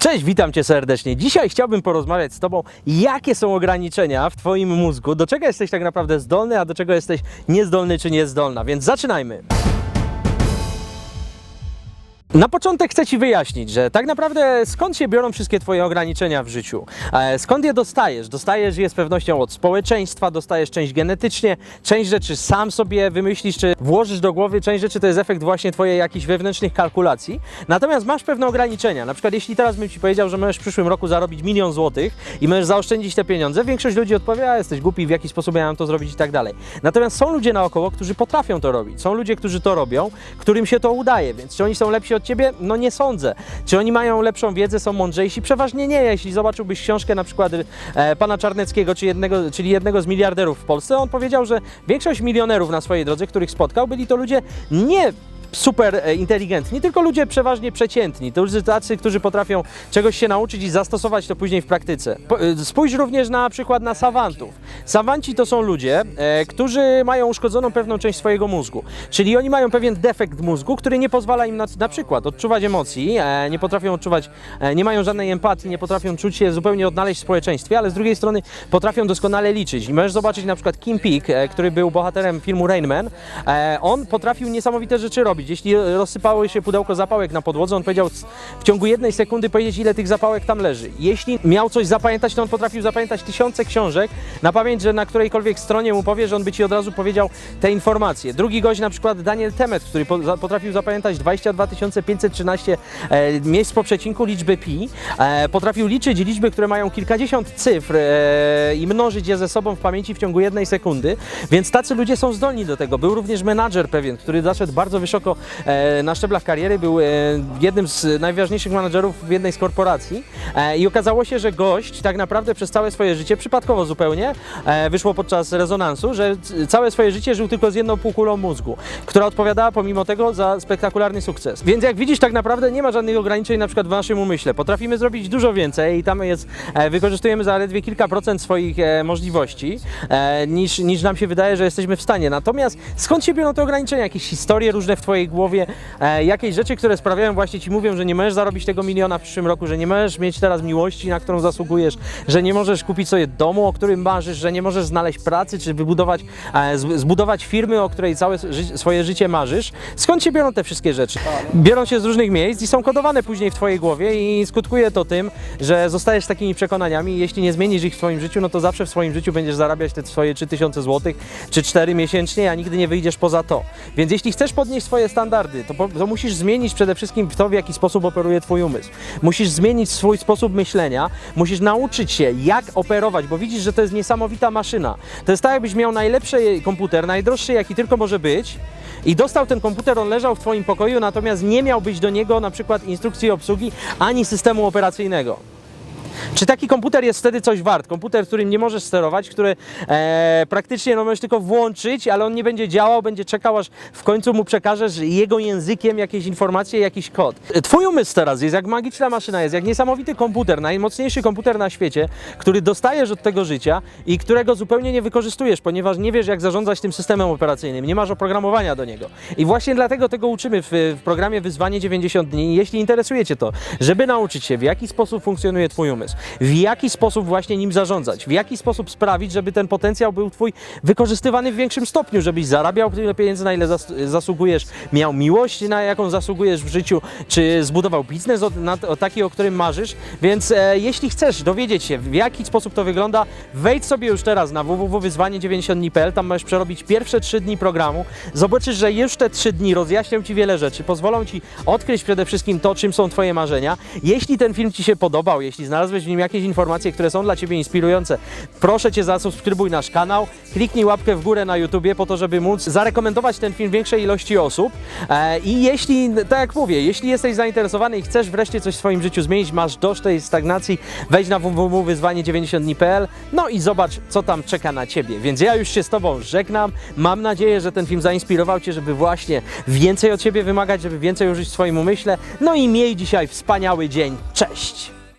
Cześć, witam Cię serdecznie. Dzisiaj chciałbym porozmawiać z Tobą, jakie są ograniczenia w Twoim mózgu, do czego jesteś tak naprawdę zdolny, a do czego jesteś niezdolny czy niezdolna. Więc zaczynajmy. Na początek chcę Ci wyjaśnić, że tak naprawdę skąd się biorą wszystkie Twoje ograniczenia w życiu? E, Skąd je dostajesz? Dostajesz je z pewnością od społeczeństwa, dostajesz część genetycznie, część rzeczy sam sobie wymyślisz, czy włożysz do głowy, część rzeczy to jest efekt właśnie Twojej jakichś wewnętrznych kalkulacji. Natomiast masz pewne ograniczenia. Na przykład jeśli teraz bym Ci powiedział, że możesz w przyszłym roku zarobić milion złotych i możesz zaoszczędzić te pieniądze, większość ludzi odpowie, a jesteś głupi, w jaki sposób ja mam to zrobić i tak dalej. Natomiast są ludzie naokoło, którzy potrafią to robić. Są ludzie, którzy to robią, którym się to udaje, więc czy oni są lepsi od Ciebie? No nie sądzę. Czy oni mają lepszą wiedzę, są mądrzejsi? Przeważnie nie. Jeśli zobaczyłbyś książkę na przykład e, pana Czarneckiego, czy jednego, czyli jednego z miliarderów w Polsce, on powiedział, że większość milionerów na swojej drodze, których spotkał, byli to ludzie nie super e, inteligentni, tylko ludzie przeważnie przeciętni. To ludzie tacy, którzy potrafią czegoś się nauczyć i zastosować to później w praktyce. E, spójrz również na przykład na sawantów. Sawanci to są ludzie, e, którzy mają uszkodzoną pewną część swojego mózgu. Czyli oni mają pewien defekt mózgu, który nie pozwala im na, na przykład odczuwać emocji, nie potrafią odczuwać, nie mają żadnej empatii, nie potrafią czuć się zupełnie odnaleźć w społeczeństwie, ale z drugiej strony potrafią doskonale liczyć. I możesz zobaczyć na przykład Kim Peek, który był bohaterem filmu Rain Man. On potrafił niesamowite rzeczy robić. Jeśli rozsypało się pudełko zapałek na podłodze, on powiedział w ciągu jednej sekundy powiedzieć, ile tych zapałek tam leży. Jeśli miał coś zapamiętać, to on potrafił zapamiętać tysiące książek na pamięć, że na którejkolwiek stronie mu powie, że on by ci od razu powiedział te informacje. Drugi gość, na przykład Daniel Temet, który potrafił zapamiętać 22 513 e, miejsc po przecinku liczby pi, e, potrafił liczyć liczby, które mają kilkadziesiąt cyfr e, i mnożyć je ze sobą w pamięci w ciągu jednej sekundy, więc tacy ludzie są zdolni do tego. Był również menadżer pewien, który zaszedł bardzo wysoko e, na szczeblach kariery, był e, jednym z najważniejszych menadżerów w jednej z korporacji e, i okazało się, że gość tak naprawdę przez całe swoje życie, przypadkowo zupełnie, wyszło podczas rezonansu, że całe swoje życie żył tylko z jedną półkulą mózgu, która odpowiadała pomimo tego za spektakularny sukces. Więc jak widzisz, tak naprawdę nie ma żadnych ograniczeń na przykład w naszym umyśle. Potrafimy zrobić dużo więcej i tam jest, wykorzystujemy zaledwie kilka procent swoich możliwości, niż, niż nam się wydaje, że jesteśmy w stanie. Natomiast skąd się biorą te ograniczenia? Jakieś historie różne w Twojej głowie, e, jakieś rzeczy, które sprawiają właśnie Ci mówią, że nie możesz zarobić tego miliona w przyszłym roku, że nie możesz mieć teraz miłości, na którą zasługujesz, że nie możesz kupić sobie domu, o którym marzysz, że nie możesz znaleźć pracy, czy wybudować, e, zbudować firmy, o której całe ży swoje życie marzysz. Skąd się biorą te wszystkie rzeczy? Biorą się z różnych miejsc i są kodowane później w Twojej głowie i skutkuje to tym, że zostajesz z takimi przekonaniami jeśli nie zmienisz ich w swoim życiu, no to zawsze w swoim życiu będziesz zarabiać te swoje 3000 zł czy 4 miesięcznie, a nigdy nie wyjdziesz poza to. Więc jeśli chcesz podnieść swoje standardy, to, to musisz zmienić przede wszystkim to, w jaki sposób operuje Twój umysł. Musisz zmienić swój sposób myślenia, musisz nauczyć się, jak operować, bo widzisz, że to jest niesamowita maszyna. To jest tak, jakbyś miał najlepszy komputer, najdroższy, jaki tylko może być, i dostał ten komputer, on leżał w Twoim pokoju, natomiast nie miał być do niego na przykład instrukcji obsługi ani systemu operacyjnego. Czy taki komputer jest wtedy coś wart? Komputer, którym nie możesz sterować, który e, praktycznie no, możesz tylko włączyć, ale on nie będzie działał, będzie czekał, aż w końcu mu przekażesz jego językiem jakieś informacje, jakiś kod. Twój umysł teraz jest jak magiczna maszyna, jest jak niesamowity komputer, najmocniejszy komputer na świecie, który dostajesz od tego życia i którego zupełnie nie wykorzystujesz, ponieważ nie wiesz, jak zarządzać tym systemem operacyjnym, nie masz oprogramowania do niego. I właśnie dlatego tego uczymy w, w programie Wyzwanie 90 dni. Jeśli interesuje Cię to, żeby nauczyć się, w jaki sposób funkcjonuje Twój umysł, w jaki sposób właśnie nim zarządzać, w jaki sposób sprawić, żeby ten potencjał był Twój wykorzystywany w większym stopniu, żebyś zarabiał tyle pieniędzy, na ile zas zasługujesz, miał miłość, na jaką zasługujesz w życiu, czy zbudował biznes o, na, o taki, o którym marzysz. Więc e, jeśli chcesz dowiedzieć się, w jaki sposób to wygląda, wejdź sobie już teraz na www.wyzwanie90dni.pl, tam możesz przerobić pierwsze trzy dni programu. Zobaczysz, że już te trzy dni rozjaśnią Ci wiele rzeczy, pozwolą Ci odkryć przede wszystkim to, czym są Twoje marzenia. Jeśli ten film Ci się podobał, jeśli znalazłeś w nim jakieś informacje, które są dla Ciebie inspirujące, proszę Cię zasubskrybuj nasz kanał, kliknij łapkę w górę na YouTubie po to, żeby móc zarekomendować ten film większej ilości osób. E, I jeśli, tak jak mówię, jeśli jesteś zainteresowany i chcesz wreszcie coś w swoim życiu zmienić, masz dość tej stagnacji, wejdź na www.wyzwanie90dni.pl no i zobacz, co tam czeka na Ciebie. Więc ja już się z Tobą żegnam. Mam nadzieję, że ten film zainspirował Cię, żeby właśnie więcej od Ciebie wymagać, żeby więcej użyć w swoim umyśle. No i miej dzisiaj wspaniały dzień. Cześć!